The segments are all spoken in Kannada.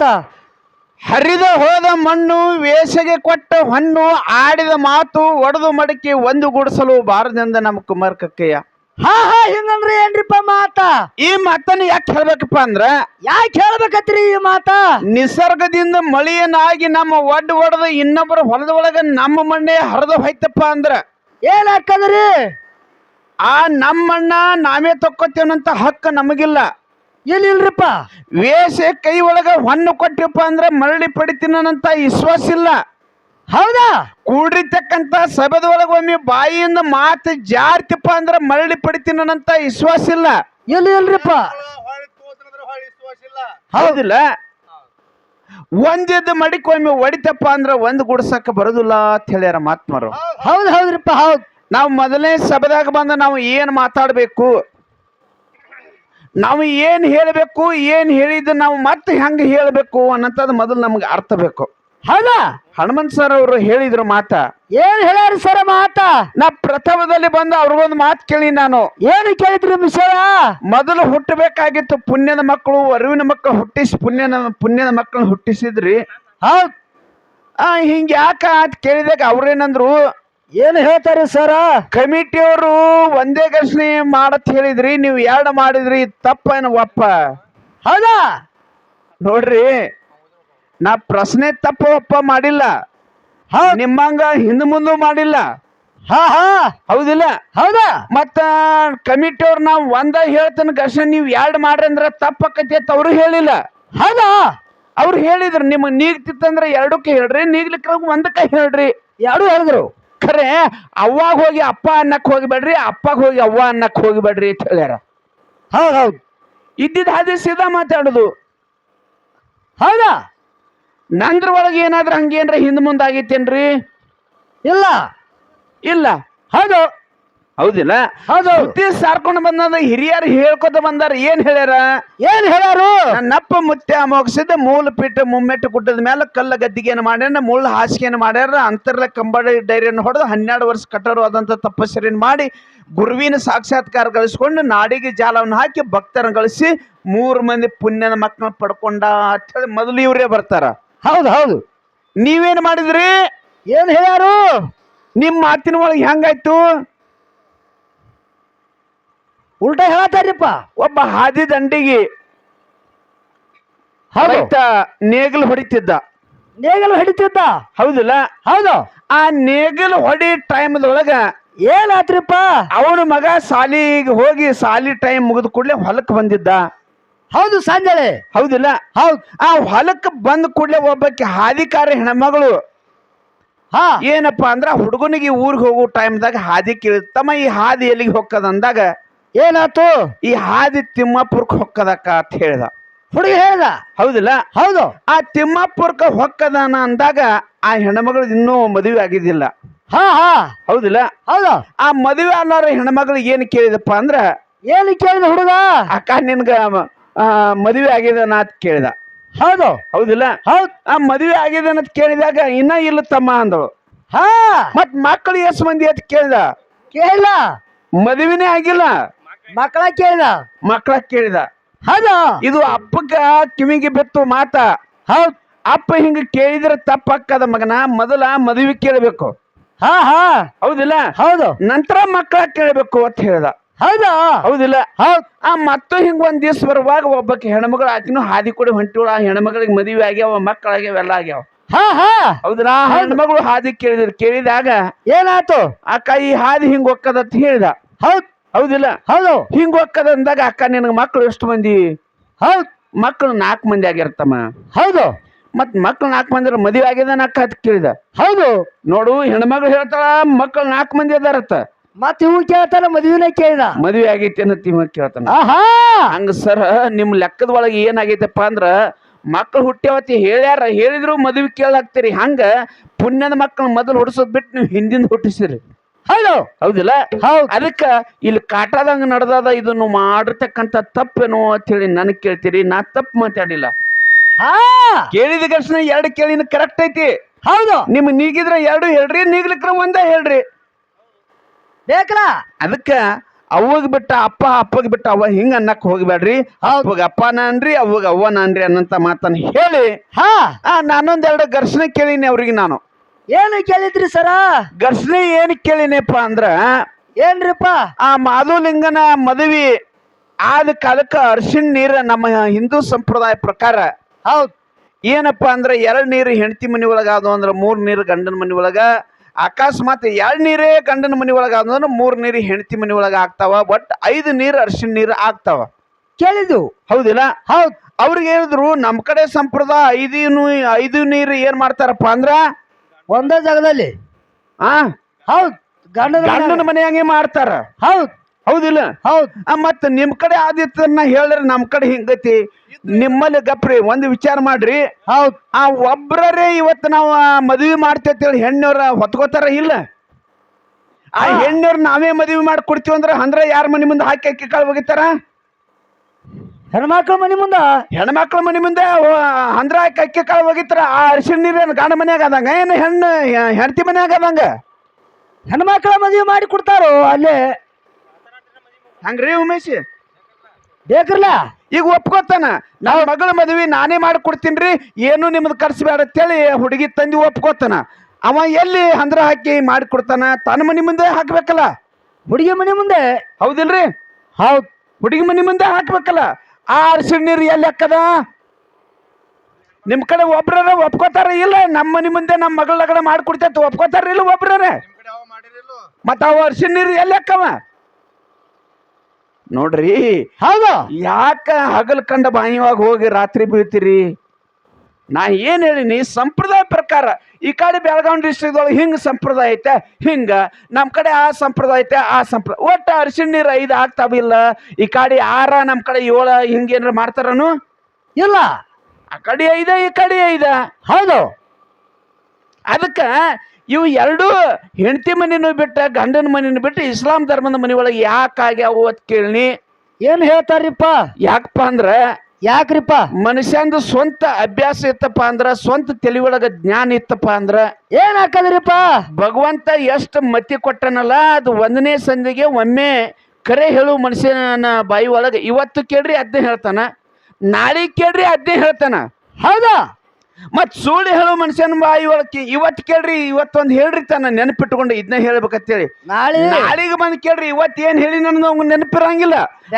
ಮಾತ ಹರಿದ ಹೋದ ಮಣ್ಣು ವೇಷಗೆ ಕೊಟ್ಟ ಹೊನ್ನು ಆಡಿದ ಮಾತು ಒಡೆದು ಮಡಕಿ ಒಂದು ಗುಡಿಸಲು ಬಾರದಿಂದ ನಮ್ಮ ಕುಮಾರ್ ಕಕ್ಕಯ್ಯ. ಹಾ ಹಾ ಹಿಂಗಂದ್ರೆ ಏನ್ರಿಪ್ಪ ಮಾತ? ಈ ಮಾತನ್ನ ಯಾಕೆ ಹೇಳ್ಬೇಕಪ್ಪ ಅಂದ್ರ ಯಾಕೆ ಹೇಳ್ಬೇಕತ್ರಿ ಈ ಮಾತ? ನಿಸರ್ಗದಿಂದ ಮಳೆಯನ್ನಾಗಿ ನಮ್ಮ ಒಡ್ಡ ಒಡೆದ ಇನ್ನೊಬ್ಬರ ಹೊಲದ ಒಳಗ ನಮ್ಮ ಮಣ್ಣೆ ಹರಿದು ಹೋಯ್ತಪ್ಪ ಅಂದ್ರ ಏನ್ ಹಾಕಂದ್ರಿ? ಆ ನಮ್ಮಣ್ಣ ನಾವೇ ತಕ್ಕೋತೇವನಂತ ಹಕ್ಕ ನಮಗಿಲ್ಲ. ಇಲ್ಲ ಇಲ್ರಿಪ್ಪ ವೇಷ ಕೈ ಒಳಗ ಹೊನ್ನು ಕೊಟ್ಟಿಪ್ಪ ಅಂದ್ರೆ ಮರಳಿ ಪಡಿತೀನಂತ ವಿಶ್ವಾಸ ಇಲ್ಲ ಹೌದಾ? ಕೂಡಿರ್ತಕ್ಕಂತ ಸಭೆದ ಒಳಗ ಒಮ್ಮೆ ಬಾಯಿಯಿಂದ ಮಾತು ಜಾರ್ತಿಪ್ಪ ಅಂದ್ರೆ ಮರಳಿ ಪಡಿತೀನಂತ ವಿಶ್ವಾಸ ಇಲ್ಲ ಎಲ್ಲಿ ಇಲ್ರಿಪ್ಪ ಹೌದಿಲ್ಲ. ಒಂದಿದ್ದ ಮಡಿಕೊಮ್ಮೆ ಒಡಿತಪ್ಪ ಹೊಡಿತಪ್ಪ ಅಂದ್ರೆ ಒಂದ್ ಗುಡ್ಸಕ್ಕ ಬರೋದಿಲ್ಲ ಅಂತ ಹೇಳ್ಯಾರ ಮಾತ್ಮರು ಹೌದು ಹೌದ್ರಿಪ್ಪ ಹೌದು. ನಾವು ಮೊದಲನೇ ಸಭೆದಾಗ ಬಂದ ನಾವು ಏನು ಮಾತಾಡ್ಬೇಕು? ನಾವು ಏನು ಹೇಳಬೇಕು ಏನು ಹೇಳಿದ್ದು ನಾವು ಮತ್ತೆ ಹೆಂಗೆ ಹೇಳಬೇಕು ಅನ್ನಂಥದ್ದು ಮೊದಲು ನಮ್ಗೆ ಅರ್ಥ ಬೇಕು. ಹೌದಾ? ಹನುಮಂತ್ ಸರ್ ಅವರು ಹೇಳಿದ್ರು ಮಾತ. ಏನ್ ಹೇಳ್ಯಾರ ಸರ ಮಾತ? ನಾ ಪ್ರಥಮದಲ್ಲಿ ಬಂದು ಅವ್ರಿಗೊಂದು ಮಾತು ಕೇಳಿ ನಾನು. ಏನು ಕೇಳಿದ್ರಿ ವಿಷಯ ಮೊದಲು ಹುಟ್ಟಬೇಕಾಗಿತ್ತು ಪುಣ್ಯದ ಮಕ್ಕಳು ಅರಿವಿನ ಮಕ್ಕಳು ಹುಟ್ಟಿಸಿ ಪುಣ್ಯನ ಪುಣ್ಯದ ಮಕ್ಕಳನ್ನ ಹುಟ್ಟಿಸಿದ್ರಿ. ಹೌದ್. ಆ ಹಿಂಗ ಯಾಕ ಅಂತ ಕೇಳಿದಾಗ ಅವ್ರೇನಂದ್ರು ಏನು ಹೇಳ್ತಾರೆ ಸರ? ಕಮಿಟಿಯವರು ಒಂದೇ ಘರ್ಷಣೆ ಮಾಡತ್ ಹೇಳಿದ್ರಿ ನೀವು ಎರಡು ಮಾಡಿದ್ರಿ ತಪ್ಪೇನು ಒಪ್ಪ? ಹೌದಾ? ನೋಡ್ರಿ ನಾ ಪ್ರಶ್ನೆ ತಪ್ಪ ಒಪ್ಪ ಮಾಡಿಲ್ಲ. ನಿಮ್ಮಂಗ ಹಿಂದ ಮುಂದೆ ಮಾಡಿಲ್ಲ. ಹಾ ಹಾ. ಹೌದಿಲ್ಲ? ಹೌದಾ? ಮತ್ತ ಕಮಿಟಿಯವ್ರು ನಾವು ಒಂದ ಹೇಳ್ತೇನೆ ಘರ್ಷಣೆ ನೀವು ಎರಡು ಮಾಡ್ರಿ ಅಂದ್ರೆ ತಪ್ಪಕ್ಕತಿ ಅಂತ ಅವ್ರು ಹೇಳಿಲ್ಲ. ಹೌದಾ? ಅವ್ರು ಹೇಳಿದ್ರು ನಿಮ್ಗೆ ನೀಗ್ತಿತ್ತಂದ್ರೆ ಎರಡಕ್ಕೆ ಹೇಳ್ರಿ ನೀಗ್ಲಿಕ್ಕ ಒಂದಕ್ಕೆ ಹೇಳ್ರಿ. ಎರಡು ಹೇಳಿದ್ರು? ಖರೆ ಅವ್ವಾಗ ಹೋಗಿ ಅಪ್ಪ ಅನ್ನಕ್ಕೆ ಹೋಗಿಬೇಡ್ರಿ ಅಪ್ಪಗೆ ಹೋಗಿ ಅವ್ವ ಅನ್ನಕ್ಕೆ ಹೋಗಿಬೇಡ್ರಿ ಅಂತ ಹೇಳ್ಯಾರ. ಹೌದು ಹೌದು. ಇದ್ದಿದ್ದ ಹಾದಿ ಸೀದಾ ಮಾತಾಡೋದು. ಹೌದಾ? ನಂದ್ರ ಒಳಗೆ ಏನಾದ್ರೂ ಹಂಗೇನ್ರ ಹಿಂದ್ ಮುಂದಾಗಿತ್ತೇನ್ರಿ ಇಲ್ಲ. ಇಲ್ಲ. ಹೌದು. ಹೌದಿಲ್ಲ? ಹೌದು. ಬುದ್ಧಿ ಸಾರ್ಕೊಂಡು ಬಂದ ಹಿರಿಯರು ಹೇಳ್ಕೊತ ಬಂದಾರ ಏನ್ ಹೇಳ್ಯಾರ? ಏನ್ ಹೇಳ್ಯಾರು? ನನ್ನಪ್ಪ ಮುತ್ಯ ಮೋಗಿಸಿದ ಮೂಲ ಪೀಠ ಮುಮ್ಮೆಟ್ಟು ಕುಟ್ಟದ ಮೇಲೆ ಕಲ್ಲ ಗದ್ದಿಗೆಯನ್ನು ಮಾಡ್ಯಾರ ಮುಳ್ಳ ಹಾಸಿಗೆಯನ್ನು ಮಾಡ್ಯಾರ ಅಂತರ್ಲ ಕಂಬಡಿ ಡೈರಿಯನ್ನು ಹೊಡೆದು ಹನ್ನೆರಡು ವರ್ಷ ಕಠೋರವಾದಂಥ ತಪಸ್ಸರಿಯನ್ನು ಮಾಡಿ ಗುರುವಿನ ಸಾಕ್ಷಾತ್ಕಾರ ಗಳಿಸ್ಕೊಂಡು ನಾಡಿಗೆ ಜಾಲವನ್ನು ಹಾಕಿ ಭಕ್ತರನ್ನು ಗಳಿಸಿ ಮೂರು ಮಂದಿ ಪುಣ್ಯನ ಮಕ್ಕಳನ್ನ ಪಡ್ಕೊಂಡ ಅಂತ ಹೇಳಿ ಮೊದಲು ಇವರೇ ಬರ್ತಾರ. ಹೌದು ಹೌದು. ನೀವೇನ್ ಮಾಡಿದ್ರಿ? ಏನ್ ಹೇಳ್ಯಾರು? ನಿಮ್ಮ ಮಾತಿನ ಒಳಗೆ ಹೆಂಗಾಯ್ತು? ಉಲ್ಟಾ ಹೇಳತ್ತಾರಿಪ್ಪ ಒಬ್ಬ ಹಾದಿ ದಂಡಿಗೆ ಹೌದು. ರೈತ ನೇಗಿಲು ಹೊಡಿತಿದ್ದ. ನೇಗಲು ಹಿಡಿತಿದ್ದ? ಹೌದಿಲ್ಲ? ಹೌದು. ಆ ನೇಗಿಲು ಹೊಡಿ ಟೈಮ್ದೊಳಗ ಏನಾತ್ರಿಪ್ಪ? ಅವನ ಮಗ ಸಾಲಿಗೆ ಹೋಗಿ ಸಾಲಿ ಟೈಮ್ ಮುಗಿದ ಕೂಡಲೇ ಹೊಲಕ್ಕೆ ಬಂದಿದ್ದ. ಹೌದು ಸಾಂಜಳೆ. ಹೌದಿಲ್ಲ? ಹೌದು. ಆ ಹೊಲಕ್ಕೆ ಬಂದ ಕೂಡಲೇ ಒಬ್ಬಕ್ಕೆ ಹಾದಿಕಾರ ಹೆಣ್ಮಗಳು. ಹಾ. ಏನಪ್ಪಾ ಅಂದ್ರ ಹುಡುಗನಿಗೆ ಊರಿಗೆ ಹೋಗೋ ಟೈಮ್ದಾಗ ಹಾದಿ ಕೇಳಿತಮ್ಮ ಈ ಹಾದಿ ಎಲ್ಲಿಗೆ ಹೋಗ್ತದ ಅಂದಾಗ ಏನಾತು ಈ ಹಾದಿ ತಿಮ್ಮಾಪುರಕ್ಕೆ ಹೊಕ್ಕದಕ್ಕ ಅಂತ ಹೇಳ್ದ. ಹುಡುಗಿ ಹೇಳ್ದ? ಹೌದಿಲ್ಲ? ಹೌದು. ಆ ತಿಮ್ಮಾಪುರಕ್ಕೆ ಹೊಕ್ಕದಾನ ಅಂದಾಗ ಆ ಹೆಣ್ಮಗಳು ಇನ್ನೂ ಮದುವೆ ಆಗಿದ್ದಿಲ್ಲ. ಹಾ ಹಾ. ಹೌದಿಲ್ಲ? ಹೌದು. ಆ ಮದುವೆ ಅನ್ನೋರ ಹೆಣ್ಮಗಳು ಏನು ಕೇಳಿದಪ್ಪ ಅಂದ್ರ ಏನು ಕೇಳಿದ ಹುಡುಗ? ಅಕ್ಕ ನಿನ್ಗ ಆ, ಮದುವೆ ಆಗಿದನ ಅಂತ ಕೇಳಿದ. ಹೌದು. ಹೌದಿಲ್ಲ? ಹೌದು. ಆ ಮದುವೆ ಆಗಿದೆ ಅಂತ ಕೇಳಿದಾಗ ಇನ್ನ ಇಲ್ಲ ತಮ್ಮ ಅಂದಳು. ಹಾ. ಮತ್ ಮಕ್ಕಳು ಎಷ್ಟು ಮಂದಿ ಅಂತ ಕೇಳಿದ. ಕೇಳ ಮದುವೆನೇ ಆಗಿಲ್ಲ. ಮಕ್ಕಳ ಕೇಳಿದ? ಮಕ್ಕಳ ಕೇಳಿದ. ಹೌದು. ಇದು ಅಪ್ಪಗ ಕಿವಿಗೆ ಬಿತ್ತು ಮಾತ. ಹೌದ್. ಅಪ್ಪ ಹಿಂಗ ಕೇಳಿದ್ರೆ ತಪ್ಪಕ್ಕದ ಮಗನ ಮೊದಲ ಮದುವೆ ಕೇಳಬೇಕು. ಹಾ ಹಾ. ಹೌದಿಲ್ಲ? ಹೌದು. ನಂತರ ಮಕ್ಕಳ ಕೇಳಬೇಕು ಅಂತ ಹೇಳ್ದ. ಹೌದಾ. ಹೌದಿಲ್ಲ? ಹೌದ್. ಆ ಮತ್ತು ಹಿಂಗ ಒಂದ್ ದಿವ್ಸ ಬರುವಾಗ ಒಬ್ಬಕ್ಕೆ ಹೆಣ್ಮಗಳು ಆಕಿನೂ ಹಾದಿ ಕೂಡ ಹೊಂಟಿವಳ ಆ ಹೆಣ್ಮಗಳಿಗೆ ಮದುವೆ ಆಗ್ಯಾವ ಮಕ್ಕಳಾಗ್ಯಾವ ಎಲ್ಲ ಆಗ್ಯಾವ. ಹಾ ಹಾ. ಹೌದ್ರ ಹೆಣ್ಮಗಳು ಹಾದಿ ಕೇಳಿದ್ರು. ಕೇಳಿದಾಗ ಏನಾಯ್ತು? ಅಕ್ಕ ಈ ಹಾದಿ ಹಿಂಗ ಒಕ್ಕದ ಅಂತ ಹೇಳಿದ. ಹೌದು. ಹೌದಿಲ್ಲ? ಹೌದು. ಹಿಂಗ್ ಹೋಗ್ಕದ ಅಂದಾಗ ಅಕ್ಕ ನಿನಗೆ ಮಕ್ಕಳು ಎಷ್ಟು ಮಂದಿ? ಹೌದು. ಮಕ್ಕಳು ನಾಲ್ಕು ಮಂದಿ ಆಗಿರ್ತಮ್ಮ. ಹೌದು. ಮತ್ ಮಕ್ಳು ನಾಲ್ಕು ಮಂದಿ ಮದುವೆ ಆಗ್ಯದ ಅಕ್ಕ ಅಂತ ಕೇಳಿದ. ಹೌದು. ನೋಡು ಹೆಣ್ಮಗಳು ಹೇಳ್ತಾಳ ಮಕ್ಕಳು ನಾಲ್ಕು ಮಂದಿ ಅದಾರತ್ತ. ಮತ್ ಇವ್ ಕೇಳ್ತಾನ ಮದುವೆನೇ ಕೇಳಿದ. ಮದುವೆ ಆಗೈತಿ ಅನ್ನೋ ತಿಮ್ಮ ಕೇಳ್ತಾನ. ಆಹಾ! ಹಂಗ ಸರ್ ನಿಮ್ ಲೆಕ್ಕದ ಒಳಗೆ ಏನಾಗೈತಪ್ಪ ಅಂದ್ರ ಮಕ್ಳು ಹುಟ್ಟ್ಯಾವತಿ ಹೇಳ್ಯಾರ ಹೇಳಿದ್ರು ಮದುವೆ ಕೇಳಾಕ್ತೀರಿ. ಹಂಗ ಪುಣ್ಯದ ಮಕ್ಕಳು ಮೊದಲು ಹುಡ್ಸೋದ್ ಬಿಟ್ಟು ನೀವು ಹಿಂದಿಂದ ಹುಟ್ಟಿಸಿರಿ. ಹೌದು. ಹೌದಿಲ್ಲ? ಹೌದು. ಅದಕ್ಕ ಇಲ್ಲಿ ಕಾಟದಂಗ ನಡೆದದ ಇದನ್ನು ಮಾಡಿರ್ತಕ್ಕಂತ ತಪ್ಪೇನೋ ಅಂತ ಹೇಳಿ ನನಗೆ ಕೇಳ್ತೀರಿ ನಾ ತಪ್ಪು ಮಾತಾಡಿಲ್ಲ. ಹಾ. ಕೇಳಿದ ಘರ್ಷಣ ಎರಡು ಕೇಳಿನ ಕರೆಕ್ಟ್ ಐತಿ. ಹೌದು. ನಿಮ್ ನೀಗಿದ್ರ ಎರಡು ಹೇಳ್ರಿ ನೀಗ್ಲಿಕ್ರ ಒಂದೇ ಹೇಳ್ರಿ. ಬೇಕಲ್ಲ ಅದಕ್ಕ ಅವಾಗ ಬಿಟ್ಟ ಅಪ್ಪ ಅಪ್ಪಗ್ ಬಿಟ್ಟ ಅವ್ವ ಹಿಂಗ ಅನ್ನಕ್ ಹೋಗ್ಬೇಡ್ರಿ. ಅವಾಗ ಅಪ್ಪ ನಾನ್ರಿ ಅವಾಗ ಅವ್ವ ನಾನ್ರಿ ಅನ್ನಂತ ಮಾತನ್ನ ಹೇಳಿ ಹಾ. ಆ ನಾನೊಂದೆರಡು ಘರ್ಷಣೆ ಕೇಳೀನಿ ಅವ್ರಿಗೆ ನಾನು. ಏನು ಕೇಳಿದ್ರಿ ಸರ? ಘರ್ಷಣೆ ಏನ್ ಕೇಳಿನಪ್ಪ ಅಂದ್ರ ಏನ್ರಿಪ್ಪ? ಆ ಮಾಧುಲಿಂಗನ ಮದುವೆ ಆದ ಕಾಲಕ್ಕ ಅರ್ಶಿಣ ನೀರ ನಮ್ಮ ಹಿಂದೂ ಸಂಪ್ರದಾಯ ಪ್ರಕಾರ ಹೌದ್. ಏನಪ್ಪ ಅಂದ್ರೆ ಎರಡು ನೀರು ಹೆಂಡತಿ ಮನೆ ಒಳಗ ಆದವು ಅಂದ್ರೆ ಮೂರು ನೀರು ಗಂಡನ ಮನೆ ಒಳಗ. ಅಕಸ್ಮಾತ್ ಎರಡು ನೀರೇ ಗಂಡನ ಮನೆ ಒಳಗ ಅದು ಅಂದ್ರೆ ಮೂರು ನೀರು ಹೆಂಡತಿ ಮನೆ ಒಳಗ ಆಗ್ತಾವ ಬಟ್ ಐದು ನೀರು ಅರ್ಶಿಣ ನೀರು ಆಗ್ತಾವ. ಕೇಳಿದ್ವು. ಹೌದಿಲ್ಲ? ಹೌದ್. ಅವ್ರಿಗೆ ಹೇಳಿದ್ರು ನಮ್ಮ ಕಡೆ ಸಂಪ್ರದಾಯ ಐದು ಐದು ನೀರು ಏನ್ ಮಾಡ್ತಾರಪ್ಪ ಅಂದ್ರ ಒಂದೇ ಜಾಗದಲ್ಲಿ? ಆ? ಹೌದು ಗಂಡನ ಮನೆ- ಗಂಡನ ಮನೆಯಾಗೆ ಮಾಡ್ತಾರ. ಹೌದ್. ಹೌದಿಲ್ಲ? ಹೌದ್. ಆ, ಮತ್ತ ನಿಮ್ ಕಡೆ ಆದಿತ್ತನ್ನ ಹೇಳಿದ್ರೆ ನಮ್ ಕಡೆ ಹಿಂಗತಿ. ನಿಮ್ಮಲ್ಲಿ ಗಪ್ರಿ ಒಂದು ವಿಚಾರ ಮಾಡ್ರಿ. ಹೌದ್. ಆ ಒಬ್ರರೇ ಇವತ್ತು ನಾವು ಮದುವೆ ಮಾಡ್ತೇತಿ ಹೆಣ್ಣವ್ರ ಹೊತ್ಕೋತಾರ ಇಲ್ಲ? ಆ. ಹೆಣ್ಣವ್ರ ನಾವೇ ಮದುವೆ ಮಾಡಿ ಕೊಡ್ತೀವಿ ಅಂದ್ರೆ ಅಂದ್ರೆ ಯಾರ ಮನೆ ಮುಂದೆ ಹಾಕಿ ಅಕ್ಕಿ ಕಾಳು ಒಗಿತಾರ? ಹೆಣ್ಮಕ್ಳ ಮನಿ ಮುಂದ? ಹೆಣ್ಮಕ್ಳ ಮನೆ ಮುಂದೆ ಅಂದ್ರ ಅಕ್ಕಿ ಕಾಳು ಹೋಗಿತ್ರ ಆ ಅರಿಶಿಣ ನೀರೇನು ಗಂಡ ಮನ್ಯಾಗ ಆದಂಗ? ಏನು ಹೆಣ್ಣು ಹೆಂಡತಿ ಮನ್ಯಾಗ ಆದಂಗ? ಹೆಣ್ಮಕ್ಳ ಮದುವೆ ಮಾಡಿ ಕೊಡ್ತಾರೋ ಅಲ್ಲೇ? ಹಂಗ್ರಿ ಉಮೇಶ್? ಬೇಕ್ರಲ್ಲ? ಈಗ ಒಪ್ಕೋತಾನ ನನ್ನ ಮಗಳ ಮದುವೆ ನಾನೇ ಮಾಡಿ ಕೊಡ್ತೀನಿ ಏನು ನಿಮ್ದು ಖರ್ಚು ಬೇಡ ಅಂತೇಳಿ ಹುಡುಗಿ ತಂದಿ ಒಪ್ಕೋತಾನ. ಅವ ಎಲ್ಲಿ ಹಂದ್ರ ಹಾಕಿ ಮಾಡಿ ಕೊಡ್ತಾನ? ತನ್ನ ಮನೆ ಮುಂದೆ ಹಾಕ್ಬೇಕಲ್ಲ? ಹುಡುಗಿ ಮನೆ ಮುಂದೆ? ಹೌದಿಲ್ರಿ? ಹೌದು. ಹುಡುಗಿ ಮನೆ ಮುಂದೆ ಹಾಕ್ಬೇಕಲ್ಲ? ಆ ಅರ್ಶಿಣ ನೀರು ಎಲ್ಲಿ ಹಾಕದ? ನಿಮ್ ಕಡೆ ಒಬ್ರರ ಒಪ್ಕೋತಾರ ಇಲ್ಲ? ನಮ್ಮ ಮನೆ ಮುಂದೆ ನಮ್ಮ ಮಗಳ ಲಗಡ ಮಾಡ್ಕೊಡ್ತೈತಿ ಒಪ್ಕೋತಾರ ಇಲ್ಲ ಒಬ್ರರೇ? ಮತ್ತ ಅವ ಅರ್ಶಿನ ನೀರು ಎಲ್ಲಿ ಹಾಕವ? ನೋಡ್ರಿ ಹೌದು. ಯಾಕ ಹಗಲ್ ಕಂಡ ಬಾಯಿವಾಗ ಹೋಗಿ ರಾತ್ರಿ ಬೀಳ್ತೀರಿ? ನಾ ಏನ್ ಹೇಳಿನಿ ಸಂಪ್ರದಾಯ ಪ್ರಕಾರ ಈ ಕಡೆ ಬೆಳಗಾವಿ ಡಿಸ್ಟ್ರಿಕ್ದೊಳಗೆ ಹಿಂಗೆ ಸಂಪ್ರದಾಯ ಐತೆ ಹಿಂಗ. ನಮ್ಮ ಕಡೆ ಆ ಸಂಪ್ರದಾಯ ಐತೆ ಆ ಸಂಪ್ರದಾಯ ಒಟ್ಟು ಅರಿಶಿಣ ನೀರು ಐದು ಆಗ್ತಾವಿಲ್ಲ ಈ ಕಡೆ ಆರ ನಮ್ಮ ಕಡೆ ಏಳು ಹಿಂಗ ಏನಾರ ಮಾಡ್ತಾರನು? ಇಲ್ಲ. ಆ ಕಡೆ ಐದ ಈ ಕಡೆ ಐದ. ಹೌದು. ಅದಕ್ಕೆ ಇವು ಎರಡು ಹೆಂಡತಿ ಮನೆನೂ ಬಿಟ್ಟ ಗಂಡನ ಮನೆನೂ ಬಿಟ್ಟು ಇಸ್ಲಾಂ ಧರ್ಮದ ಮನೆ ಒಳಗೆ ಯಾಕಾಗ್ಯಾವು ಅಂತ ಕೇಳಿನಿ ಏನು ಹೇಳ್ತಾರಿಪ್ಪ? ಯಾಕಪ್ಪ ಅಂದ್ರ ಯಾಕ್ರಿಪ್ಪ? ಮನುಷ್ಯಂದ ಸ್ವಂತ ಅಭ್ಯಾಸ ಇತ್ತಪ್ಪ ಅಂದ್ರ ಸ್ವಂತ ತಲೆ ಒಳಗ ಜ್ಞಾನ ಇತ್ತಪ್ಪ ಅಂದ್ರ ಏನ್ ಹಾಕದ್ರಿಪ್ಪ? ಭಗವಂತ ಎಷ್ಟು ಮತಿ ಕೊಟ್ಟನಲ್ಲ ಅದು ಒಂದನೇ ಸಂಧಿಗೆ ಒಮ್ಮೆ ಕರೆ ಹೇಳು ಮನುಷ್ಯನ ಬಾಯಿ ಒಳಗ. ಇವತ್ತು ಕೇಳ್ರಿ ಅದ್ನೇ ಹೇಳ್ತಾನ ನಾಳೆ ಕೇಳ್ರಿ ಅದ್ನೇ ಹೇಳ್ತಾನ. ಹೌದಾ? ಮತ್ ಸುಳ್ಳು ಹೇಳು ಮನುಷ್ಯನ ಬಾಯಿ ಒಳಗೆ ಇವತ್ತು ಕೇಳ್ರಿ ಇವತ್ತೊಂದು ಹೇಳ್ರಿ ತಾನ ನೆನಪಿಟ್ಕೊಂಡು ಇದನ್ನ ಹೇಳ್ಬೇಕಂತೇಳಿ. ನಾಳೆ. ನಾಳೆಗೆ ಬಂದು ಕೇಳ್ರಿ ಇವತ್ತು ಏನ್ ಹೇಳಿ ನನಗೆ ನೆನಪಿರಂಗಿಲ್ಲ.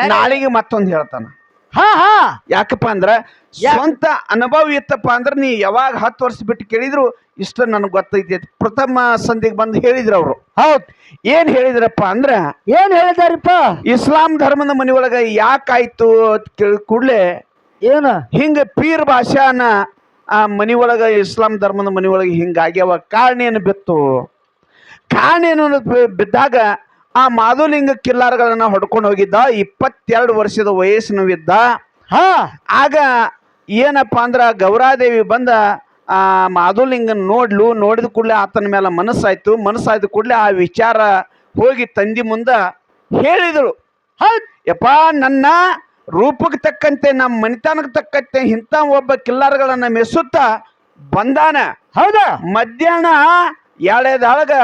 ನಾಳೆಗೆ ಮತ್ತೊಂದು ಹೇಳ್ತಾನ. ಹಾ ಹಾ. ಯಾಕಪ್ಪ ಅಂದ್ರ ಸ್ವಂತ ಅನುಭವ ಇತ್ತಪ್ಪ ಅಂದ್ರ ನೀ ಯಾವಾಗ ಹತ್ತು ವರ್ಷ ಬಿಟ್ಟು ಕೇಳಿದ್ರು ಇಷ್ಟ ನನಗೆ ಗೊತ್ತೈತಿ ಅಂತ ಪ್ರಥಮ ಸಂಧಿಗೆ ಬಂದು ಹೇಳಿದ್ರು ಅವರು. ಹೌದ್. ಏನ್ ಹೇಳಿದ್ರಪ್ಪ ಅಂದ್ರ ಏನ್ ಹೇಳಿದಾರಪ್ಪ? ಇಸ್ಲಾಂ ಧರ್ಮದ ಮನೆ ಒಳಗ ಯಾಕಾಯ್ತು ಅಂತ ಕೂಡಲೇ ಏನ? ಹಿಂಗ ಪೀರ್ ಭಾಷಾನ ಆ ಮನಿ ಒಳಗ ಇಸ್ಲಾಂ ಧರ್ಮದ ಮನಿ ಒಳಗೆ ಹಿಂಗಾಗ್ಯಾವ ಕಾರಣ ಏನು ಬಿತ್ತು? ಕಾರಣ ಏನು ಅನ್ನೋದ್ ಬಿದ್ದಾಗ ಆ ಮಾಧುಲಿಂಗ ಕಿಲ್ಲಾರ್ಗಳನ್ನ ಹೊಡ್ಕೊಂಡು ಹೋಗಿದ್ದ ಇಪ್ಪತ್ತೆರಡು ವರ್ಷದ ವಯಸ್ಸಿನವಿದ್ದ ಹಾ. ಆಗ ಏನಪ್ಪ ಅಂದ್ರ ಗೌರಾದೇವಿ ಬಂದ ಆ ಮಾಧುಲಿಂಗನ್ ನೋಡ್ಲು ನೋಡಿದ ಕೂಡಲೇ ಆತನ ಮೇಲೆ ಮನಸ್ಸಾಯ್ತು. ಮನಸ್ಸಾಯ್ದ ಕೂಡಲೇ ಆ ವಿಚಾರ ಹೋಗಿ ತಂದಿ ಮುಂದ ಹೇಳಿದಳು ಹೌದ್. ಯಪ್ಪ ನನ್ನ ರೂಪಕ್ಕೆ ತಕ್ಕಂತೆ ನಮ್ಮ ಮನಿತನಕ್ಕೆ ತಕ್ಕಂತೆ ಇಂಥ ಒಬ್ಬ ಕಿಲ್ಲಾರ್ಗಳನ್ನ ಮೆಸುತ್ತ ಬಂದಾನ. ಹೌದಾ? ಮಧ್ಯಾಹ್ನ ಎಳೆದಾಳಗ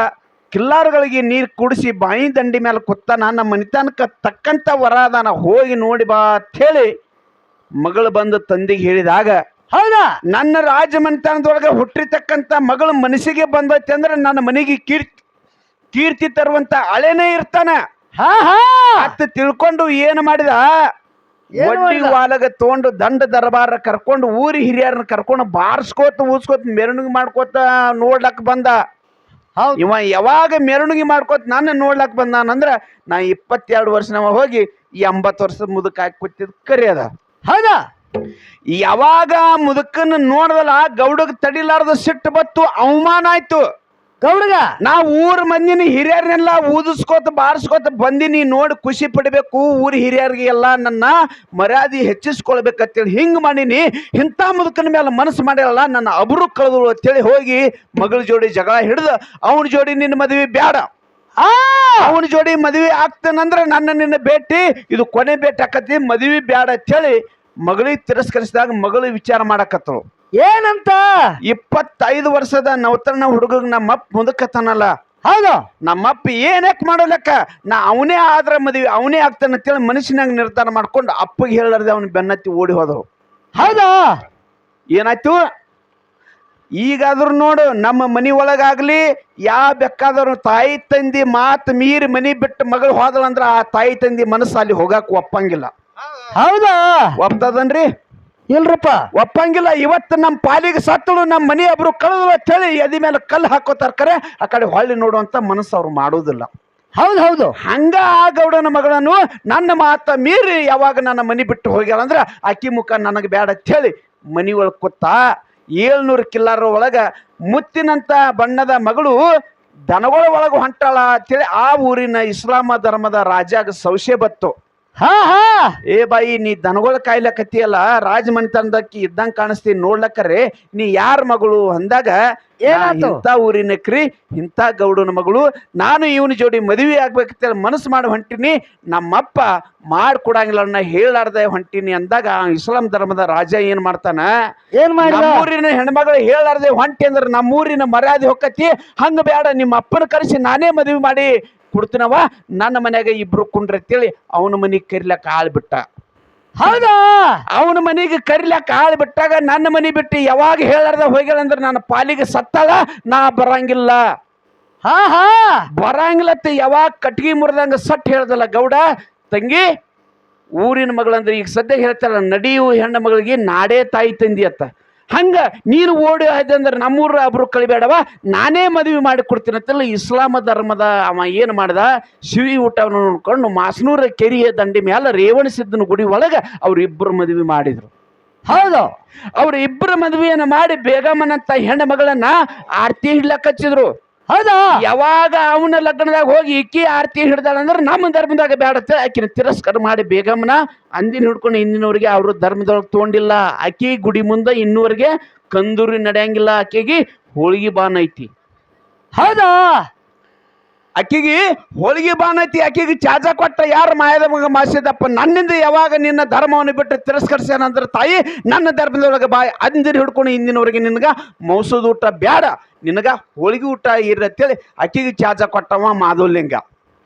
ಕಿಲ್ಲಾರುಗಳಿಗೆ ನೀರು ಕುಡಿಸಿ ಬಾಯಿ ದಂಡಿ ಮೇಲೆ ಕುತ್ತಾನ ನಮ್ಮ ಮನಿತನಕ್ಕೆ ತಕ್ಕಂಥ ವರದಾನ ಹೋಗಿ ನೋಡಿ ಬಾ ಅಂಥೇಳಿ ಮಗಳು ಬಂದು ತಂದೆಗೆ ಹೇಳಿದಾಗ ಹೌದಾ? ನನ್ನ ರಾಜ ಮನೆತನದೊಳಗೆ ಹುಟ್ಟಿರ್ತಕ್ಕಂಥ ಮಗಳು ಮನಸ್ಸಿಗೆ ಬಂದೈತೆ ಅಂದ್ರೆ ನನ್ನ ಮನೆಗೆ ಕೀರ್ತಿ ಕೀರ್ತಿ ತರುವಂತ ಅಳೆನೇ ಇರ್ತಾನ. ಹಾ ಹಾ. ಅತ್ತ ತಿಳ್ಕೊಂಡು ಏನು ಮಾಡಿದ? ಒಟ್ಟಿ? ವಾಲಗ ತಗೊಂಡು ದಂಡ ದರಬಾರ ಕರ್ಕೊಂಡು ಊರಿ ಹಿರಿಯರನ್ನ ಕರ್ಕೊಂಡು ಬಾರ್ಸ್ಕೋತ ಊಸ್ಕೋತ ಮೆರವಣಿಗೆ ಮಾಡ್ಕೋತ ನೋಡ್ಲಕ್ ಬಂದ. ಹೌದ್. ಇವ ಯಾವಾಗ ಮೆರವಣಿಗೆ ಮಾಡ್ಕೋತ ನನ್ನ ನೋಡ್ಲಕ್ ಬಂದಾನಂದ್ರ ನಾ ಇಪ್ಪತ್ತೆರಡು ವರ್ಷನವ ಹೋಗಿ ಎಂಬತ್ತು ವರ್ಷದ ಮುದುಕ ಹಾಕಿ ಕೂತಿದ್ ಕರಿ ಅದ. ಹೌದಾ? ಯಾವಾಗ ಮುದುಕನ್ನ ನೋಡ್ದಲ್ಲ ಗೌಡಗ್ ತಡಿಲಾರ್ದ ಸಿಟ್ಟು ಬತ್ತು ಅವಮಾನ ಆಯ್ತು. ಗೌಡಗ. ನಾ ಊರ್ ಮಂದಿನ ಹಿರಿಯರ್ನೆಲ್ಲ ಊದಿಸ್ಕೋತ ಬಾರಿಸ್ಕೋತ ಬಂದಿನಿ ನೋಡಿ ಖುಷಿ ಪಡ್ಬೇಕು ಊರ್ ಹಿರಿಯರಿಗೆ ಎಲ್ಲ ನನ್ನ ಮರ್ಯಾದೆ ಹೆಚ್ಚಿಸ್ಕೊಳ್ಬೇಕಂತೇಳಿ ಹಿಂಗ್ ಮಾಡೀನಿ. ಇಂಥ ಮುದುಕನ ಮೇಲೆ ಮನಸ್ಸು ಮಾಡಿರಲ್ಲ ನನ್ನ ಅಬ್ರು ಕಳೆದು ಅಂತೇಳಿ ಹೋಗಿ ಮಗಳ ಜೋಡಿ ಜಗಳ ಹಿಡಿದು ಅವನ ಜೋಡಿ ನಿನ್ನ ಮದುವೆ ಬೇಡ ಆ! ಅವನ ಜೋಡಿ ಮದುವೆ ಆಗ್ತಾನಂದ್ರ ನನ್ನ ನಿನ್ನ ಭೇಟಿ ಇದು ಕೊನೆ ಭೇಟಿ ಆಕತಿ ಮದುವೆ ಬೇಡ ಅಂತೇಳಿ ಮಗಳಿಗೆ ತಿರಸ್ಕರಿಸಿದಾಗ ಮಗಳು ವಿಚಾರ ಮಾಡಕತ್ತಳು. ಏನಂತ? ಇಪ್ಪತ್ತೈದು ವರ್ಷದ ನೌತನ ಹುಡುಗಗ್ ನಮ್ಮ ಅಪ್ಪ ಮುದುಕತನಲ್ಲ ಹೌದು. ನಮ್ಮಪ್ಪ ಏನಕ್ಕೆ ಮಾಡೋಲಕ್ಕ ನಾ ಅವನೇ ಆದ್ರ ಮದುವೆ ಅವನೇ ಆಗ್ತಾನೆ ಅಂತೇಳಿ ಮನುಷ್ಯನಾಗ ನಿರ್ಧಾರ ಮಾಡ್ಕೊಂಡು ಅಪ್ಪಗೆ ಹೇಳಾರ್ದೆ ಅವನು ಬೆನ್ನತ್ತಿ ಓಡಿ ಹೋದವು ಹೌದಾ? ಏನಾಯ್ತು? ಈಗಾದ್ರೂ ನೋಡು ನಮ್ಮ ಮನಿ ಒಳಗಾಗ್ಲಿ ಯಾ ಬೇಕಾದ್ರೂ ತಾಯಿ ತಂದಿ ಮಾತು ಮೀರಿ ಮನಿ ಬಿಟ್ಟು ಮಗಳು ಹೋದಳಂದ್ರ ಆ ತಾಯಿ ತಂದಿ ಮನಸ್ಸು ಅಲ್ಲಿ ಹೋಗಾಕ ಒಪ್ಪಂಗಿಲ್ಲ. ಹೌದಾ? ಒಪ್ತದನ್ರಿ? ಇಲ್ರಪ್ಪ ಒಪ್ಪಂಗಿಲ್ಲ. ಇವತ್ತು ನಮ್ಮ ಪಾಲಿಗೆ ಸತ್ತಳು ನಮ್ಮ ಮನೆ ಒಬ್ರು ಕಳೆದ್ರು ಅಂತೇಳಿ ಎದಿ ಮೇಲೆ ಕಲ್ಲು ಹಾಕೋತಾರ ಕರೆ. ಆ ಕಡೆ ಹೊಳ್ಳಿ ನೋಡುವಂತ ಮನಸ್ಸು ಅವ್ರು ಮಾಡುವುದಿಲ್ಲ. ಹೌದು ಹೌದು. ಹಂಗ ಆ ಗೌಡನ ಮಗಳನ್ನು ನನ್ನ ಮಾತ ಮೀರಿ ಯಾವಾಗ ನನ್ನ ಮನಿ ಬಿಟ್ಟು ಹೋಗ್ಯಾಳ ಅಂದ್ರೆ ಆಕಿ ಮುಖ ನನಗೆ ಬೇಡ ಹೇಳಿ ಮನಿ ಒಳಗೆ ಕೂತ ಏಳ್ನೂರು ಕಿಲ್ಲಾರ ಒಳಗ ಮುತ್ತಿನಂತ ಬಣ್ಣದ ಮಗಳು ದನಗಳ ಒಳಗೆ ಹೊಂಟಾಳ ಅಂತೇಳಿ ಆ ಊರಿನ ಇಸ್ಲಾಮ ಧರ್ಮದ ರಾಜಾಗ ಸಂಶಯ ಬತ್ತು. ಹಾ ಹಾ. ಏ ಬಾಯಿ ನೀ ದನಗಳ ಕಾಯ್ಲಕತ್ತಿಯಲ್ಲ ಇದ್ದಂಗೆ ಇದ್ದಂಗ ಕಾಣಿಸ್ತಿ ನೋಡ್ಲಕ್ಕರೆ ನೀ ಯಾರ ಮಗಳು ಅಂದಾಗ ಏನಾತು? ಇಂಥ ಊರಿನಕ್ರಿ ಇಂಥ ಗೌಡನ ಮಗಳು ನಾನು ಇವನ ಜೋಡಿ ಮದುವೆ ಆಗ್ಬೇಕಂತ ಮನಸ್ಸು ಮಾಡಿ ಹೊಂಟಿನಿ ನಮ್ಮಪ್ಪ ಮಾಡ್ಕೊಡಂಗಿಲ್ಲ ಅನ್ನ ಹೇಳಾರ್ದೆ ಹೊಂಟಿನಿ ಅಂದಾಗ ಆ ಇಸ್ಲಾಂ ಧರ್ಮದ ರಾಜ ಏನ್ ಮಾಡ್ತಾನ? ಏನ್ ಮಾಡಿದ? ನಮ್ಮೂರಿನ ಹೆಣ್ಮಗಳು ಹೇಳಾರ್ದೆ ಹೊಂಟಿ ಅಂದ್ರೆ ನಮ್ಮೂರಿನ ಮರ್ಯಾದೆ ಹೊಕ್ಕತಿ ಹಂಗ ಬೇಡ ನಿಮ್ಮ ಅಪ್ಪನ ಕರೆಸಿ ನಾನೇ ಮದುವೆ ಮಾಡಿ ಕೊಡ್ತೀನವ? ನನ್ನ ಮನ್ಯಾಗ ಇಬ್ರು ಕುಂಡ್ರತ್ತೇಳಿ ಅವನ ಮನೆಗೆ ಕರಿಲಕ್ಕ ಆಳ್ ಬಿಟ್ಟ. ಹೌದಾ? ಅವನ ಮನೆಗೆ ಕರಿಲಕ್ಕ ಆಳ್ ಬಿಟ್ಟಾಗ ನನ್ನ ಮನೆ ಬಿಟ್ಟು ಯಾವಾಗ ಹೇಳಾರ್ದ ಹೋಗ್ಯಾಳ ಅಂದ್ರೆ ನನ್ನ ಪಾಲಿಗೆ ಸತ್ತಾಳ ನಾ ಬರಂಗಿಲ್ಲ. ಹಾ ಹಾ. ಬರಂಗಿಲ್ಲತ್ತ ಯಾವಾಗ ಕಟ್ಗಿ ಮುರಿದಂಗ ಸಟ್ ಹೇಳ್ದಲ್ಲ ಗೌಡ? ತಂಗಿ ಊರಿನ ಮಗಳಂದ್ರೆ ಈಗ ಸದ್ಯ ಹೇಳ್ತಾರ ನಡಿಯು ಹೆಣ್ಣು ಮಗಳಿಗೆ ನಾಡೇ ತಾಯಿ ತಂದಿ ಅತ್ತ. ಹಂಗ ನೀನು ಓಡಿ ಅಂದ್ರೆ ನಮ್ಮೂರ ಒಬ್ರು ಕಳಿಬೇಡವ? ನಾನೇ ಮದುವೆ ಮಾಡಿ ಕೊಡ್ತೀನಿ ಅಂತಲ್ಲ ಇಸ್ಲಾಮ ಧರ್ಮದ ಅವ ಏನು ಮಾಡ್ದ? ಶಿವಿ ಊಟವನ್ನು ನೋಡ್ಕೊಂಡು ಮಾಸನೂರ ಕೆರೆಯ ದಂಡಿ ಮೇಲೆ ರೇವಣಸಿದ್ದನ ಗುಡಿ ಒಳಗೆ ಅವರಿಬ್ಬರು ಮದುವೆ ಮಾಡಿದ್ರು. ಹೌದು. ಅವ್ರ ಇಬ್ಬರು ಮದುವೆಯನ್ನ ಮಾಡಿ ಬೇಗಮ್ಮನಂತ ಹೆಣ್ಣು ಮಗಳನ್ನ ಆರ್ತಿ ಹಿಡ್ಲಕ್ಕ ಹಚ್ಚಿದ್ರು. ಹೌದಾ? ಯಾವಾಗ ಅವನ ಲಗ್ನದಾಗ ಹೋಗಿ ಇಕ್ಕಿ ಆರತಿ ಹಿಡ್ದಾಳಂದ್ರೆ ನಮ್ಮ ಧರ್ಮದಾಗ ಬೇಡ ಅಂತ ಆಕಿನ ತಿರಸ್ಕಾರ ಮಾಡಿ ಬೇಗಮ್ಮನ ಅಂದಿನ ಹಿಡ್ಕೊಂಡು ಇಂದಿನವ್ರಿಗೆ ಅವರು ಧರ್ಮದೊಳಗೆ ತೊಗೊಂಡಿಲ್ಲ. ಆಕಿ ಗುಡಿ ಮುಂದೆ ಇನ್ನೂವರೆಗೆ ಕಂದೂರಿ ನಡೆಯಂಗಿಲ್ಲ. ಆಕೆಗೆ ಹೋಳಿಗೆ ಬಾನ್ ಐತಿ. ಹೌದಾ? ಆಕೆಗೆ ಹೋಳಿಗೆ ಬಾನ್ ಅಕ್ಕಿಗೆ ಆಕೆಗೆ ಚಾಚಾ ಕೊಟ್ಟ ಯಾರು ಮಾಯದ ಮಗ ಮಾಸಿದಪ್ಪ? ನನ್ನಿಂದ ಯಾವಾಗ ನಿನ್ನ ಧರ್ಮವನ್ನು ಬಿಟ್ಟು ತಿರಸ್ಕರಿಸ್ಯಾನಂದ್ರೆ ತಾಯಿ ನನ್ನ ಧರ್ಮದೊಳಗೆ ಬಾಯಿ ಅಂದಿರು ಹಿಡ್ಕೊಂಡು ಇಂದಿನವರೆಗೆ ನಿನಗ ಮೌಸದ ಊಟ ಬೇಡ ನಿನಗ ಹೋಳಿಗೆ ಊಟ ಇರತ್ತೇಳಿ ಅಕ್ಕಿಗೆ ಚಾಜ ಕೊಟ್ಟವ ಮಾಧುಲಿಂಗ.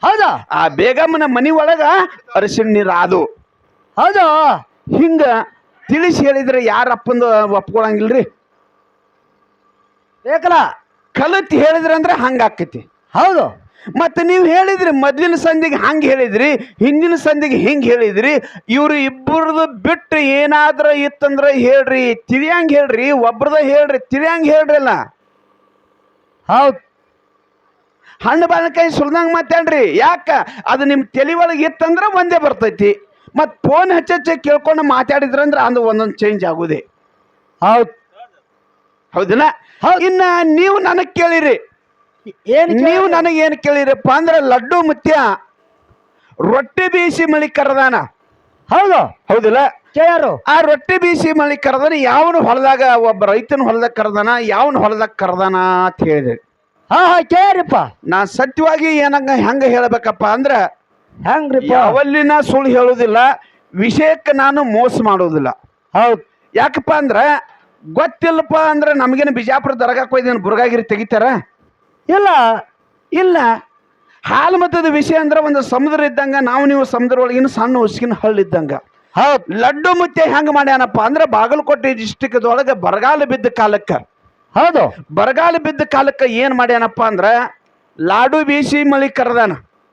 ಹೌದಾ? ಆ ಬೇಗಮ್ಮನ ಮನಿ ಒಳಗ ಅರಿಶಿಣ ನೀರು ಅದು ಹೌದಾ? ಹಿಂಗ ತಿಳಿಸಿ ಹೇಳಿದ್ರೆ ಯಾರ ಅಪ್ಪಂದು ಒಪ್ಕೊಳಂಗಿಲ್ರಿ? ಬೇಕಲ್ಲ ಕಲಿತು ಹೇಳಿದ್ರೆ ಅಂದ್ರೆ ಹಂಗಾಕೈತಿ. ಹೌದು. ಮತ್ತೆ ನೀವು ಹೇಳಿದ್ರಿ ಮೊದಲಿನ ಸಂಧಿಗೆ ಹಂಗೆ ಹೇಳಿದ್ರಿ ಹಿಂದಿನ ಸಂಧಿಗೆ ಹಿಂಗೆ ಹೇಳಿದ್ರಿ ಇವರು ಇಬ್ಬರದು ಬಿಟ್ಟು ಏನಾದ್ರ ಇತ್ತಂದ್ರೆ ಹೇಳ್ರಿ ತಿಳಿಯಂಗ್ ಹೇಳ್ರಿ ಒಬ್ರದ ಹೇಳ್ರಿ ತಿಳಿಯಂಗ್ ಹೇಳ್ರಲ್ಲ ಹೌದು. ಹಣ್ಣು ಬಾಲಕಾಯಿ ಸುಳ್ದಂಗೆ ಮಾತಾಡ್ರಿ ಯಾಕ? ಅದು ನಿಮ್ಮ ತಲೆ ಒಳಗೆ ಇತ್ತಂದ್ರೆ ಒಂದೇ ಬರ್ತೈತಿ. ಮತ್ತು ಫೋನ್ ಹಚ್ಚ ಕೇಳ್ಕೊಂಡು ಮಾತಾಡಿದ್ರಂದ್ರೆ ಅದು ಒಂದೊಂದು ಚೇಂಜ್ ಆಗುದೇ. ಹೌದು. ಹೌದಿಲ್ಲ? ಹೌದ್. ಇನ್ನ ನೀವು ನನಗೆ ಕೇಳಿರಿ ನೀವು ನನಗೆ ಏನು ಕೇಳಿರಪ್ಪ ಅಂದ್ರೆ ಲಡ್ಡು ಮುತ್ಯ ರೊಟ್ಟಿ ಬೀಸಿ ಮಳಿ ಕರೆದಾನ. ಹೌದು. ಹೌದಿಲ್ಲ? ಯಾರು ಆ ರೊಟ್ಟಿ ಬೀಸಿ ಮಳಿ ಕರೆದನ ಯಾವನು ಹೊಲದಾಗ ಒಬ್ಬ ರೈತನ ಹೊಲದಾಗ ಕರೆದಾನ ಯಾವನ ಹೊಲದಾಗ ಕರೆದಾನ ಅಂತ ಹೇಳಿದೆ. ಹಾ ಹಾ ಕೇಳ್ರಿಪ್ಪ. ನಾ ಸತ್ಯವಾಗಿ ಏನಂಗ ಹೆಂಗ ಹೇಳಬೇಕಪ್ಪ ಅಂದ್ರ ಹೆಂಗ್ರಿ ಅವಲ್ಲಿನ ಸುಳ್ಳು ಹೇಳುವುದಿಲ್ಲ ವಿಷಯಕ್ಕೆ ನಾನು ಮೋಸ ಮಾಡೋದಿಲ್ಲ ಹೌದು. ಯಾಕಪ್ಪ ಅಂದ್ರ ಗೊತ್ತಿಲ್ಲಪ್ಪ ಅಂದ್ರೆ ನಮಗೇನು ಬಿಜಾಪುರ ದರ್ಗಾಕ್ ಹೋಯ್ದೇನು ಬುರ್ಗಾಗಿರಿ ತೆಗಿತಾರ? ಇಲ್ಲ ಇಲ್ಲ. ಹಾಲು ಮತದ ವಿಷಯ ಅಂದ್ರೆ ಒಂದು ಸಮುದ್ರ ಇದ್ದಂಗ ನಾವು ನೀವು ಸಮುದ್ರ ಒಳಗಿನ ಸಣ್ಣ ಹುಸ್ಕಿನ ಹಳ್ಳಿ ಇದ್ದಂಗ. ಹೌದು. ಲಡ್ಡು ಮುತ್ತೆ ಹೆಂಗ್ ಮಾಡ್ಯಾನಪ್ಪ ಅಂದ್ರೆ ಬಾಗಲಕೋಟೆ ಡಿಸ್ಟಿಕ್ದೊಳಗೆ ಬರಗಾಲ ಬಿದ್ದ ಕಾಲಕ್ಕೆ. ಹೌದು. ಬರಗಾಲ ಬಿದ್ದ ಕಾಲಕ್ಕೆ ಏನ್ ಮಾಡ್ಯಾನಪ್ಪ ಅಂದ್ರೆ ಲಾಡು ಬೀಸಿ ಮಳಿ ಕರೆದಾನ.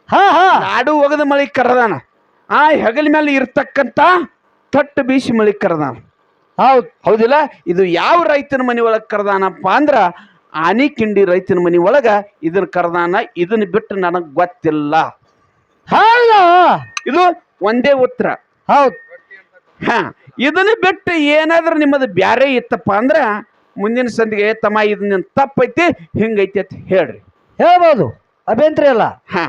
ಹಾ ಹಾ. ಲಾಡು ಒಗದ ಮಳಿ ಕರೆದಾನ. ಆ ಹೆಗಲ ಮೇಲೆ ಇರ್ತಕ್ಕಂತ ತಟ್ಟು ಬೀಸಿ ಮಳಿ ಕರೆದಾನ. ಹೌದು. ಹೌದಿಲ್ಲ? ಇದು ಯಾವ ರೈತನ ಮನೆ ಒಳಗೆ ಕರೆದಾನಪ್ಪ ಅಂದ್ರ ಆನಿ ಕಿಂಡಿ ರೈತನ ಮನಿ ಒಳಗ ಇದನ್ ಕರ್ದಾನ ಇದನ್ನ ಬಿಟ್ಟು ನನಗೆ ಗೊತ್ತಿಲ್ಲ. ಹೌದು? ಇದು ಒಂದೇ ಉತ್ತರ. ಹೌದು. ಹಾ ಇದನ್ನ ಬಿಟ್ಟು ಏನಾದ್ರೂ ನಿಮ್ಮದು ಬ್ಯಾರೆ ಇತ್ತಪ್ಪ ಅಂದ್ರ ಮುಂದಿನ ಸಂದಿಗೆ ತಮ್ಮ ಇದು ನಿನ್ ತಪ್ಪೈತಿ ಹಿಂಗೈತಿ ಅಂತ ಹೇಳ್ರಿ. ಹೇಳ್ಬೋದು. ಅಭ್ಯಂತರ ಅಲ್ಲ ಹಾ.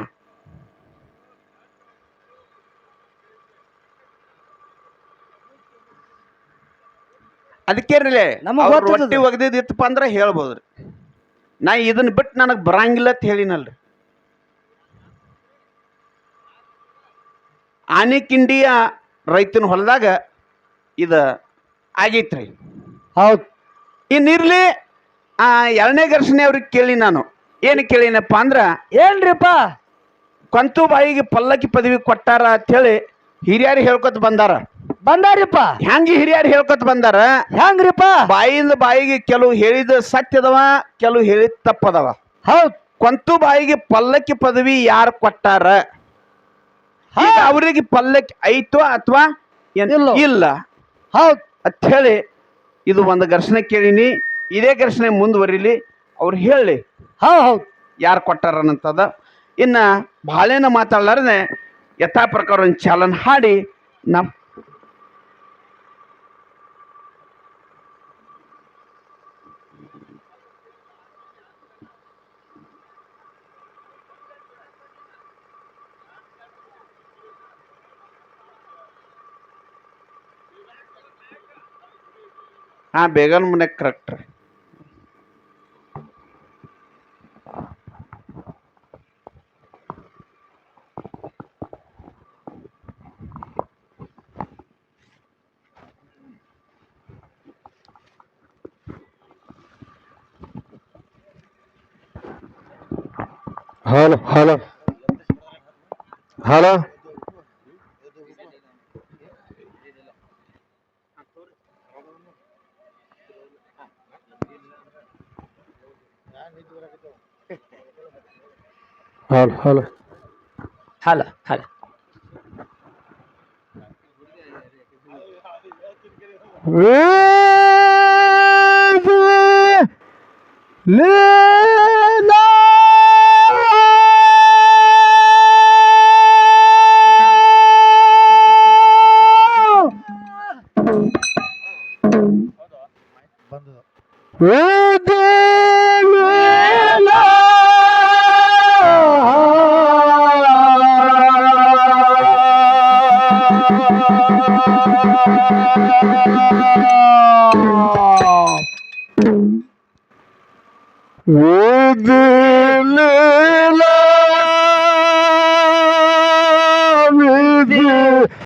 ಅದಕ್ಕೆ ನಮ್ಮ ಅವ್ರು ಗೊತ್ತದ ರೊಟ್ಟಿ ಒಗದಿದ್ದಿತ್ತಪ್ಪ ಅಂದ್ರೆ ಹೇಳ್ಬೋದ್ರಿ. ನಾ ಇದನ್ನ ಬಿಟ್ಟು ನನಗೆ ಬರಂಗಿಲ್ಲ ಅಂತ ಹೇಳಿನಲ್ರಿ. ಆನೆಕಿಂಡಿಯ ರೈತನ ಹೊಲದಾಗ ಇದು ಆಗೈತ್ರಿ. ಹೌದು. ಇನ್ನಿರ್ಲಿ ಆ ಎರಡನೇ ಘರ್ಷಣೆ ಅವ್ರಿಗೆ ಕೇಳಿ ನಾನು. ಏನು ಕೇಳಿನಪ್ಪ ಅಂದ್ರೆ ಏನ್ರಿಪ್ಪ? ಕೊಂತು ಬಾಯಿಗೆ ಪಲ್ಲಕ್ಕಿ ಪದವಿ ಕೊಟ್ಟಾರ ಅಂತೇಳಿ ಹಿರಿಯರು ಹೇಳ್ಕೊತ ಬಂದಾರ. ಬಂದಾರಿಪ್ಪ. ಹೆಂಗೆ ಹಿರಿಯರು ಹೇಳ್ಕೊತ ಬಂದಾರ? ಹೆಂಗ್ರಿಪ್ಪ? ಬಾಯಿಂದ ಬಾಯಿಗೆ ಕೆಲವು ಹೇಳಿದ ಸತ್ಯದವ ಕೆಲವು ಹೇಳಿದ ತಪ್ಪದವ. ಹೌದ್. ಕೊಂತು ಬಾಯಿಗೆ ಪಲ್ಲಕ್ಕಿ ಪದವಿ ಯಾರು ಕೊಟ್ಟಾರ? ಈಗ ಅವರಿಗೆ ಪಲ್ಲಕ್ಕಿ ಐತೋ ಅಥವಾ ಇಲ್ಲೋ. ಇಲ್ಲ? ಹೌದ್. ಅಂತ ಹೇಳಿ ಇದು ಒಂದು ಘರ್ಷಣೆ ಕೇಳಿನಿ ಇದೇ ಘರ್ಷಣೆ ಮುಂದುವರಿಲಿ ಅವ್ರು ಹೇಳಿ. ಹೌದ್ ಹೌದ್. ಯಾರು ಕೊಟ್ಟಾರ ಕೊಟ್ಟಾರನ್ನಂತದ ಇನ್ನ ಭಾಳೇನ ಮಾತಾಡ್ಲಾರ್ದೆ ಯಥಾ ಪ್ರಕಾರ ಒಂದು ಚಾಲನ್ ಹಾಡಿ ನಮ್ ಹಾ ಬೇಗನ್ ಮನೆ ಕರೆಕ್ಟ್ ರೀ hello hello hello hello hello ಹಲ ಹಲ ವೇದಿಲೆ